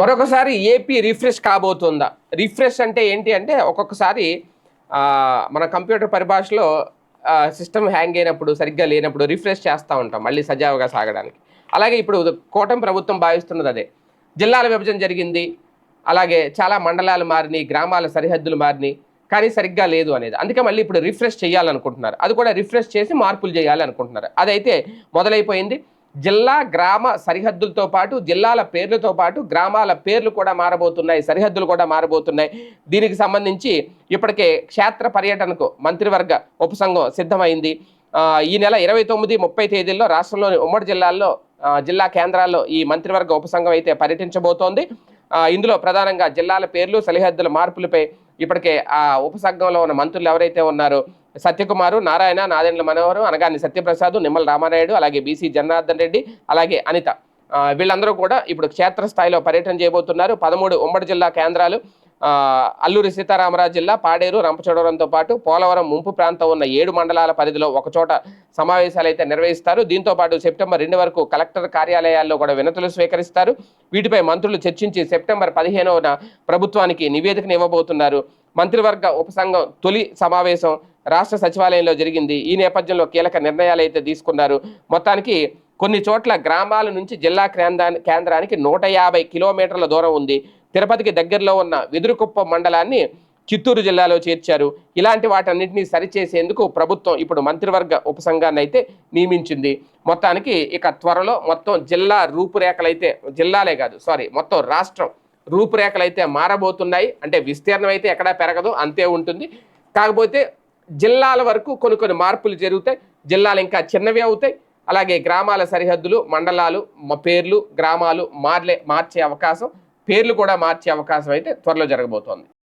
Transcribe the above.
మరొకసారి AP refresh కాబోతుందా? Refresh అంటే ఏంటి అంటే ఒక్కొక్కసారి మన కంప్యూటర్ పరిభాషలో సిస్టమ్ హ్యాంగ్ అయినప్పుడు సరిగ్గా లేనప్పుడు రిఫ్రెష్ చేస్తూ ఉంటాం మళ్ళీ సజావుగా సాగడానికి. అలాగే ఇప్పుడు కూటమి ప్రభుత్వం భావిస్తున్నది అదే. జిల్లాల విభజన జరిగింది అలాగే చాలా మండలాలు మారినాయి గ్రామాల సరిహద్దులు మారినాయి కానీ సరిగ్గా లేదు అనేది. అందుకే మళ్ళీ ఇప్పుడు రిఫ్రెష్ చేయాలనుకుంటున్నారు. అది కూడా రిఫ్రెష్ చేసి మార్పులు చేయాలి అనుకుంటున్నారు అదైతే మొదలైపోయింది. జిల్లా గ్రామ సరిహద్దులతో పాటు జిల్లాల పేర్లతో పాటు గ్రామాల పేర్లు కూడా మారబోతున్నాయి సరిహద్దులు కూడా మారబోతున్నాయి. దీనికి సంబంధించి ఇప్పటికే క్షేత్ర పర్యటనకు మంత్రివర్గ ఉపసంఘం సిద్ధమైంది. ఈ నెల ఇరవై తొమ్మిది ముప్పై తేదీల్లో రాష్ట్రంలోని ఉమ్మడి జిల్లాల్లో జిల్లా కేంద్రాల్లో ఈ మంత్రివర్గ ఉపసంఘం అయితే పర్యటించబోతోంది. ఇందులో ప్రధానంగా జిల్లాల పేర్లు సరిహద్దుల మార్పులపై ఇప్పటికే ఆ ఉపసంఘంలో ఉన్న మంత్రులు ఎవరైతే ఉన్నారో సత్యకుమారు నారాయణ నాదెండ్ల మనోహరు అనగాని సత్యప్రసాద్ నిమ్మల రామారాయుడు అలాగే బీసీ జనార్దన్ రెడ్డి అలాగే అనిత. వీళ్ళందరూ కూడా ఇప్పుడు క్షేత్రస్థాయిలో పర్యటన చేయబోతున్నారు. పదమూడు ఉమ్మడి జిల్లా కేంద్రాలు అల్లూరి సీతారామరాజు జిల్లా పాడేరు రంపచోడవరంతో పాటు పోలవరం ముంపు ప్రాంతం ఉన్న ఏడు మండలాల పరిధిలో ఒకచోట సమావేశాలు అయితే నిర్వహిస్తారు. దీంతో పాటు సెప్టెంబర్ రెండు వరకు కలెక్టర్ కార్యాలయాల్లో కూడా వినతులు స్వీకరిస్తారు. వీటిపై మంత్రులు చర్చించి సెప్టెంబర్ పదిహేనవన ప్రభుత్వానికి నివేదికను ఇవ్వబోతున్నారు. మంత్రివర్గ ఉపసంఘం తొలి సమావేశం రాష్ట్ర సచివాలయంలో జరిగింది. ఈ నేపథ్యంలో కీలక నిర్ణయాలు అయితే తీసుకున్నారు. మొత్తానికి కొన్ని చోట్ల గ్రామాల నుంచి జిల్లా కేంద్రా కేంద్రానికి నూట యాభై కిలోమీటర్ల దూరం ఉంది. తిరుపతికి దగ్గరలో ఉన్న వెదురుకుప్ప మండలాన్ని చిత్తూరు జిల్లాలో చేర్చారు. ఇలాంటి వాటన్నిటిని సరిచేసేందుకు ప్రభుత్వం ఇప్పుడు మంత్రివర్గ ఉపసంఘాన్ని అయితే నియమించింది. మొత్తానికి ఇక త్వరలో మొత్తం జిల్లా రూపురేఖలైతే జిల్లాలే కాదు సారీ మొత్తం రాష్ట్రం రూపురేఖలు అయితే మారబోతున్నాయి. అంటే విస్తీర్ణం అయితే ఎక్కడా పెరగదు అంతే ఉంటుంది. కాకపోతే జిల్లాల వరకు కొన్ని కొన్ని మార్పులు జరుగుతాయి. జిల్లాలు ఇంకా చిన్నవి అవుతాయి. అలాగే గ్రామాల సరిహద్దులు మండలాలు పేర్లు గ్రామాలు మార్లే మార్చే అవకాశం పేర్లు కూడా మార్చే అవకాశం అయితే త్వరలో జరగబోతోంది.